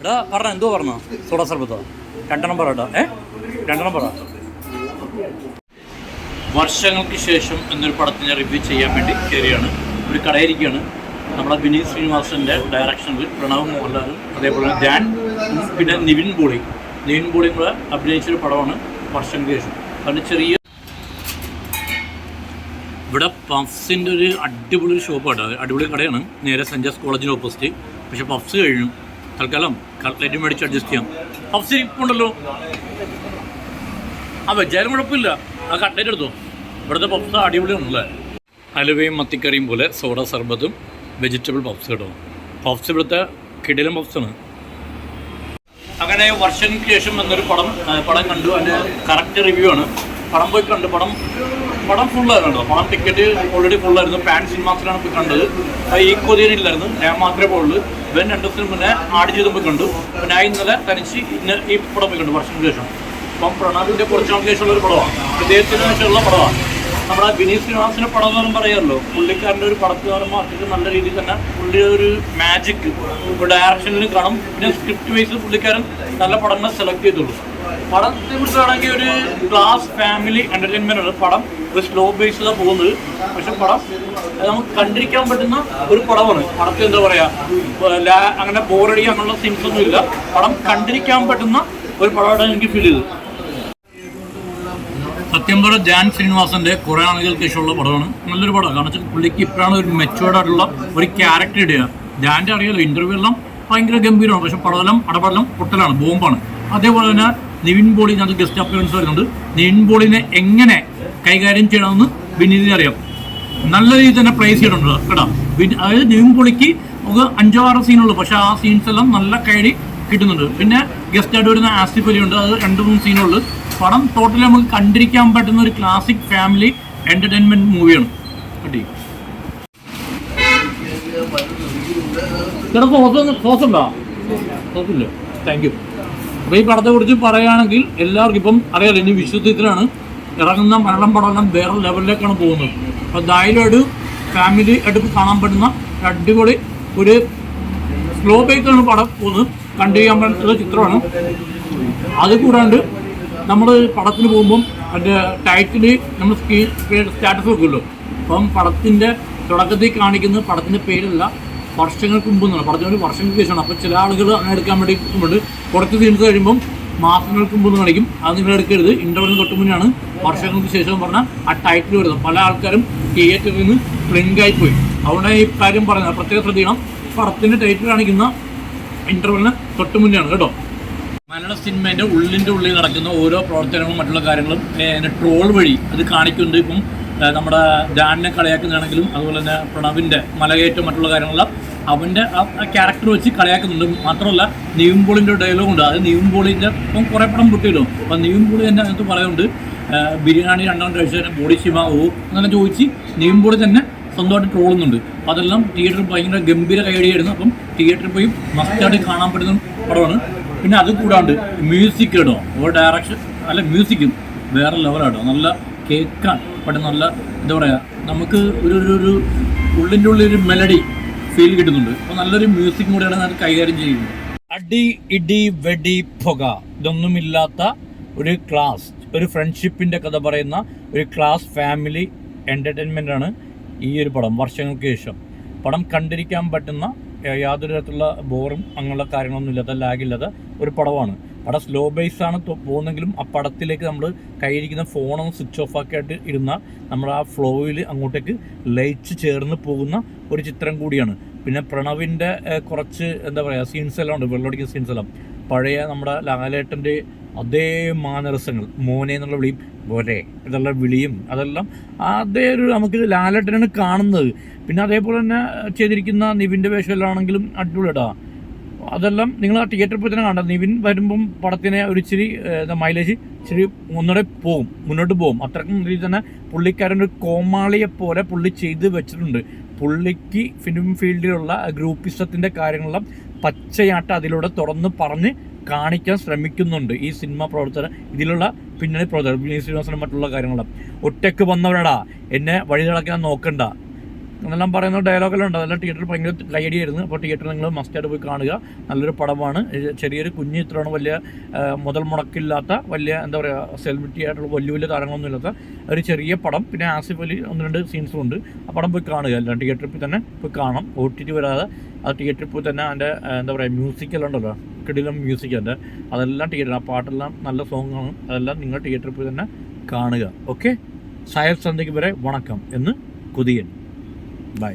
എടാ പറഞ്ഞ എന്തോ പറഞ്ഞോ? സോഡ സർബത്തോ? രണ്ടെണ്ണം നമ്പർ കേട്ടോ ഏ? രണ്ടെണ്ണം പറ വർഷങ്ങൾക്ക് ശേഷം എന്നൊരു പടത്തിനെ റിവ്യൂ ചെയ്യാൻ വേണ്ടി കയറിയാണ് ഒരു കടയിരിക്കുകയാണ് നമ്മുടെ വിനീത് ശ്രീനിവാസന്റെ ഡയറക്ഷനിൽ പ്രണവ് മോഹൻലാലും അതേപോലെ ധ്യാൻ പിന്നെ നിവിൻ പോളി നിവിൻ പോളിയും കൂടെ അഭിനയിച്ചൊരു പടമാണ് വർഷങ്ങൾക്ക് ശേഷം. അതിന് ചെറിയ ഇവിടെ പഫ്സിന്റെ ഒരു അടിപൊളി ഷോപ്പാണ് അടിപൊളി കടയാണ്. നേരെ സെന്റ് ജോസ് കോളേജിന്റെ ഓപ്പോസിറ്റ് പക്ഷെ പഫ്സ് കഴിഞ്ഞു. തൽക്കാലം കട്ട്ലറ്റ് മേടിച്ച് അഡ്ജസ്റ്റ് ചെയ്യാം. പഫ്സ് ഉണ്ടല്ലോ. ആ വെച്ചാലും കുഴപ്പമില്ല. ആ കട്ട്ലറ്റ് എടുത്തോ. ഇവിടുത്തെ പഫ്സ് അടിപൊളിയാണല്ലേ? അലുവയും മത്തിക്കറിയും പോലെ സോഡ സർബത്തും വെജിറ്റബിൾ പഫ്സ് കേട്ടോ. പഫ്സ് ഇവിടുത്തെ കിടിലും പഫ്സാണ് അങ്ങനെ വർഷങ്ങൾക്ക് ശേഷം എന്നൊരു പടം പടം കണ്ടു. അതിന്റെ കറക്റ്റ് റിവ്യൂ ആണ്. പടം പോയി കണ്ടു. പടം പടം ഫുള്ളായിരുന്നു പടം ടിക്കറ്റ് ഓൾറെഡി ഫുള്ളായിരുന്നു പാൻ സിനിമാസിലാണ് പോയി കണ്ടത്. ഈ കൊതിയനില്ലായിരുന്നു ഞാൻ മാത്രമേ പോയുള്ളൂ വെൻ രണ്ട് ദിവസത്തിന് മുന്നേ ആഡ് ചെയ്ത് പോയി കണ്ടു. പിന്നെ ഞാൻ ഇന്നലെ തനിച്ച് ഇന്ന് ഈ പടം പോയി കണ്ടു വർഷത്തിന് ശേഷം. അപ്പം പ്രണാബിന്റെ കുറച്ച് നാൾക്ക് ശേഷമുള്ള ഒരു പടമാണ്. വിദേശത്തിന് ശേഷമുള്ള പടമാണ്. നമ്മുടെ വിനീത് ശ്രീനിവാസിന്റെ പടം എന്ന് പറയാമല്ലോ പുള്ളിക്കാരന്റെ ഒരു പടത്തിൽ പറയുമ്പോൾ അത്യാവശ്യം നല്ല രീതിയിൽ തന്നെ പുള്ളിയുടെ ഒരു മാജിക് ഡയറക്ഷനിലും കാണും. പിന്നെ സ്ക്രിപ്റ്റ് വൈസ് പുള്ളിക്കാരൻ നല്ല പടങ്ങൾ സെലക്ട് ചെയ്തുള്ളൂ പടത്തെ കുറിച്ചാണെങ്കിൽ ഒരു ക്ലാസ് ഫാമിലി എന്റർടൈൻമെന്റ് ആണ് പടം. ഒരു സ്ലോ ബേസിലാണ് പോകുന്നത്. പക്ഷെ പടം നമുക്ക് കണ്ടിരിക്കാൻ പറ്റുന്ന ഒരു പടമാണ്. പടത്തിൽ എന്താ പറയാ അങ്ങനെ ബോറടി അങ്ങനെയുള്ള സീൻസ് ഒന്നും ഇല്ല. പടം കണ്ടിരിക്കാൻ പറ്റുന്ന ഒരു പടമായിട്ടാണ് എനിക്ക് ഫീൽ ചെയ്തത്. സത്യം പറഞ്ഞ ജാൻ ശ്രീനിവാസന്റെ കുറെ ആളുകൾക്ക് ശേഷമുള്ള പടമാണ്. നല്ലൊരു പടമാണ് കാരണം വെച്ചാൽ പുള്ളിക്ക് ഇപ്പോഴാണ് ഒരു മെച്ചുവേർഡ് ആയിട്ടുള്ള ഒരു ക്യാരക്ടർ ഇടുക. ജാന്റെ അറിയാലോ ഇന്റർവ്യൂ എല്ലാം ഭയങ്കര ഗംഭീരമാണ്. പക്ഷെ പടവലം അടപടലം പൊട്ടലാണ് ബോംബാണ്. അതേപോലെ തന്നെ നിവിൻ പോളി ഗസ്റ്റ് അപ്പിയറൻസ് വരുന്നുണ്ട്. നിവിൻ പോളിനെ എങ്ങനെ കൈകാര്യം ചെയ്യണമെന്ന് വിനീതിനെ അറിയാം. നല്ല രീതിയിൽ തന്നെ പ്രൈസ് ചെയ്തിട്ടുണ്ട് കേട്ടോ. അതായത് നിവിൻ പോളിക്ക് നമുക്ക് അഞ്ചോ ആറ് സീനുള്ളൂ പക്ഷെ ആ സീൻസ് എല്ലാം നല്ല കയറി കിട്ടുന്നുണ്ട്. പിന്നെ ഗസ്റ്റ് ആയിട്ട് വരുന്ന ഉണ്ട്. അത് രണ്ട് മൂന്ന് സീനുള്ളൂ പടം ടോട്ടലി നമുക്ക് കണ്ടിരിക്കാൻ പറ്റുന്ന ഒരു ക്ലാസിക് ഫാമിലി എന്റർടൈൻമെന്റ് മൂവിയാണ് കണ്ടി? ചേട്ടാ സോസ് സോസ് ഉണ്ടോ? സോസ് ഇല്ല. താങ്ക് യു അപ്പോൾ ഈ പടത്തെ കുറിച്ച് പറയുകയാണെങ്കിൽ എല്ലാവർക്കും ഇപ്പം അറിയാലോ ഇനി വിശുദ്ധത്തിലാണ് ഇറങ്ങുന്ന മരണം പടമെല്ലാം വേറെ ലെവലിലേക്കാണ് പോകുന്നത്. അപ്പോൾ ധൈര്യമായിട്ട് ഫാമിലി ആയിട്ട് കാണാൻ പറ്റുന്ന അടിപൊളി ഒരു സ്ലോ ബേക്കാണ് പടം പോകുന്നത്. കണ്ടു ചെയ്യാൻ പറ്റുന്ന ചിത്രമാണ്. അത് കൂടാണ്ട് നമ്മൾ പടത്തിന് പോകുമ്പം അതിന്റെ ടൈറ്റിൽ നമ്മൾ സ്ക്രീൻ സ്റ്റാറ്റസ് വെക്കുമല്ലോ. അപ്പം പടത്തിന്റെ തുടക്കത്തിൽ കാണിക്കുന്ന പടത്തിന്റെ പേരല്ല വർഷങ്ങൾക്ക് മുമ്പ് എന്നാണ്. പടത്തിന് വർഷങ്ങൾക്ക് ശേഷമാണ്. അപ്പോൾ ചില ആളുകൾ അങ്ങനെ എടുക്കാൻ വേണ്ടി ഉണ്ട് കുറച്ച് സീൻസ് കഴിയുമ്പം മാസങ്ങൾക്ക് മുമ്പ് എന്ന് കാണിക്കും. അത് നിങ്ങൾ എടുക്കരുത്. ഇന്റർവെല്ലിന് തൊട്ട് മുന്നാണ് വർഷങ്ങൾക്ക് ശേഷം പറഞ്ഞാൽ ആ ടൈറ്റിൽ വരുന്നത്. പല ആൾക്കാരും തിയേറ്ററിൽ നിന്ന് ആയി പോയി. അതുകൊണ്ടാണ് ഈ കാര്യം പറയുന്നത്. പ്രത്യേകം ശ്രദ്ധിക്കണം. പടത്തിന്റെ ടൈറ്റിൽ കാണിക്കുന്ന ഇന്റർവെല്ലിന് തൊട്ട് മുന്നെയാണ് കേട്ടോ. മലയാള സിനിമേന്റെ ഉള്ളിന്റെ ഉള്ളിൽ നടക്കുന്ന ഓരോ പ്രവർത്തനങ്ങളും മറ്റുള്ള കാര്യങ്ങളും ട്രോൾ വഴി അത് കാണിക്കുന്നുണ്ട്. ഇപ്പം നമ്മുടെ ഡാനിനെ കളിയാക്കുന്നതാണെങ്കിലും അതുപോലെ തന്നെ പ്രണവിന്റെ മലകയറ്റം മറ്റുള്ള കാര്യങ്ങളെല്ലാം അവന്റെ ആ ക്യാരക്ടർ വെച്ച് കളിയാക്കുന്നുണ്ട്. മാത്രമല്ല നിവിൻപോളിന്റെ ഡയലോഗ് ഉണ്ട്. അത് നിവിൻപോളിന്റെ ഇപ്പം കുറേ പടം പൊട്ടിയല്ലോ. അപ്പം നിവിൻപോളി തന്നെ അതിനകത്ത് പറയുന്നുണ്ട് ബിരിയാണി രണ്ടാം തന്നെ ബോഡി ശിവ ഓ അങ്ങനെ ചോദിച്ച് നിവിൻപോളി തന്നെ സ്വന്തമായിട്ട് ട്രോളുന്നുണ്ട് അതെല്ലാം തിയേറ്ററിൽ ഭയങ്കര ഗംഭീര കൈയടിയായിരുന്നു. അപ്പം തിയേറ്ററിൽ പോയി മസ്റ്റായിട്ട് കാണാൻ പറ്റുന്ന പടമാണ്. പിന്നെ അത് കൂടാണ്ട് മ്യൂസിക് കേട്ടോ ഓ ഡയറക്ഷൻ അല്ല മ്യൂസിക്കും വേറെ ലെവലാട്ടോ നല്ല കേൾക്കാൻ പറ്റുന്ന നല്ല എന്താ പറയുക നമുക്ക് ഒരു ഒരു ഉള്ളിന്റെ ഉള്ളിൽ ഒരു മെലഡി ഫീൽ കിട്ടുന്നുണ്ട്. അപ്പോൾ നല്ലൊരു മ്യൂസിക് കൂടെയാണ് അത് കൈകാര്യം ചെയ്യുന്നത്. അടി ഇടി വെടി പുക ഇതൊന്നുമില്ലാത്ത ഒരു ക്ലാസ് ഒരു ഫ്രണ്ട്ഷിപ്പിന്റെ കഥ പറയുന്ന ഒരു ക്ലാസ് ഫാമിലി എന്റർടൈൻമെന്റ് ആണ് ഈ ഒരു പടം വർഷങ്ങൾക്ക് ശേഷം. പടം കണ്ടിരിക്കാൻ പറ്റുന്ന യാതൊരു തരത്തിലുള്ള ബോറും അങ്ങനെയുള്ള കാര്യങ്ങളൊന്നും ഇല്ലാത്ത ലാഗില്ലാത്ത ഒരു പടമാണ്. പടം സ്ലോ ബേസ് ആണ് പോകുന്നെങ്കിലും ആ പടത്തിലേക്ക് നമ്മൾ കയ്യിരിക്കുന്ന ഫോണൊന്ന് സ്വിച്ച് ഓഫ് ആക്കിയിട്ട് ഇരുന്ന നമ്മൾ ആ ഫ്ലോയിൽ അങ്ങോട്ടേക്ക് ലയിച്ച് ചേർന്ന് പോകുന്ന ഒരു ചിത്രം കൂടിയാണ്. പിന്നെ പ്രണവിന്റെ കുറച്ച് എന്താ പറയുക സീൻസ് എല്ലാം ഉണ്ട്. വെള്ളമടിക്കുന്ന സീൻസ് എല്ലാം. പഴയ നമ്മുടെ ലാലേട്ടന്റെ അതേ മാനരസങ്ങൾ മോനെ എന്നുള്ള വിളിയും പോരെ എന്നുള്ള വിളിയും അതെല്ലാം അതേ ഒരു നമുക്ക് ലാലേട്ടനാണ് കാണുന്നത്. പിന്നെ അതേപോലെ തന്നെ ചെയ്തിരിക്കുന്ന നിവിന്റെ വേഷമെല്ലാണെങ്കിലും അടിപൊളിയാട്ടാ. അതെല്ലാം നിങ്ങൾ ആ തിയേറ്ററിൽ പോയി തന്നെ കണ്ട നിവിൻ വരുമ്പം പടത്തിനെ ഒരു ഇച്ചിരി മൈലേജ് ഇച്ചിരി ഒന്നുകൂടെ പോകും മുന്നോട്ട് പോകും അത്രക്കും രീതിയിൽ തന്നെ പുള്ളിക്കാരൻ ഒരു കോമാളിയെ പോലെ പുള്ളി ചെയ്ത് വെച്ചിട്ടുണ്ട്. പുള്ളിക്ക് ഫിലിം ഫീൽഡിലുള്ള ഗ്രൂപ്പിസത്തിന്റെ കാര്യങ്ങളെല്ലാം പച്ചയാട്ട് അതിലൂടെ തുറന്ന് പറഞ്ഞ് കാണിക്കാൻ ശ്രമിക്കുന്നുണ്ട് ഈ സിനിമ പ്രവർത്തനം ഇതിലുള്ള പിന്നണി പ്രവർത്തകർ ശ്രീനിവാസനും മറ്റുള്ള കാര്യങ്ങളും ഒറ്റയ്ക്ക് വന്നവരടാ എന്നെ വഴി നടക്കാൻ നോക്കണ്ട. എന്നെല്ലാം പറയുന്ന ഡയലോഗെല്ലാം ഉണ്ട് അതെല്ലാം തിയേറ്ററിൽ ഭയങ്കര ആയിരുന്നു. അപ്പോൾ തിയേറ്ററിൽ നിങ്ങൾ മസ്റ്റായിട്ട് പോയി കാണുക. നല്ലൊരു പടമാണ്. ചെറിയൊരു കുഞ്ഞു ചിത്രമാണ് വലിയ മുതൽ മുടക്കില്ലാത്ത വലിയ എന്താ പറയുക സെലിബ്രിറ്റി ആയിട്ടുള്ള വലിയ വലിയ താരങ്ങളൊന്നും ഇല്ലാത്ത ഒരു ചെറിയ പടം. പിന്നെ ആസിഫ് അലി ഒന്ന് രണ്ട് സീൻസും ഉണ്ട്. ആ പടം പോയി കാണുക. എല്ലാം തിയേറ്ററിൽ പോയി തന്നെ പോയി കാണാം. ഒ ടി ടി വരാതെ. ആ തിയേറ്ററിൽ പോയി തന്നെ അതിന്റെ എന്താ പറയുക മ്യൂസിക്കെല്ലാം ഉണ്ടല്ലോ. കിടിലം മ്യൂസിക് ഉണ്ട് അതെല്ലാം തിയേറ്റർ ആ പാട്ടെല്ലാം നല്ല സോങ്ങാണ് അതെല്ലാം നിങ്ങൾ തിയേറ്ററിൽ പോയി തന്നെ കാണുക. ഓക്കെ സായ സന്ധ്യയ്ക്ക് വരെ വണക്കം എന്ന് കൊതിയൻ. ബൈ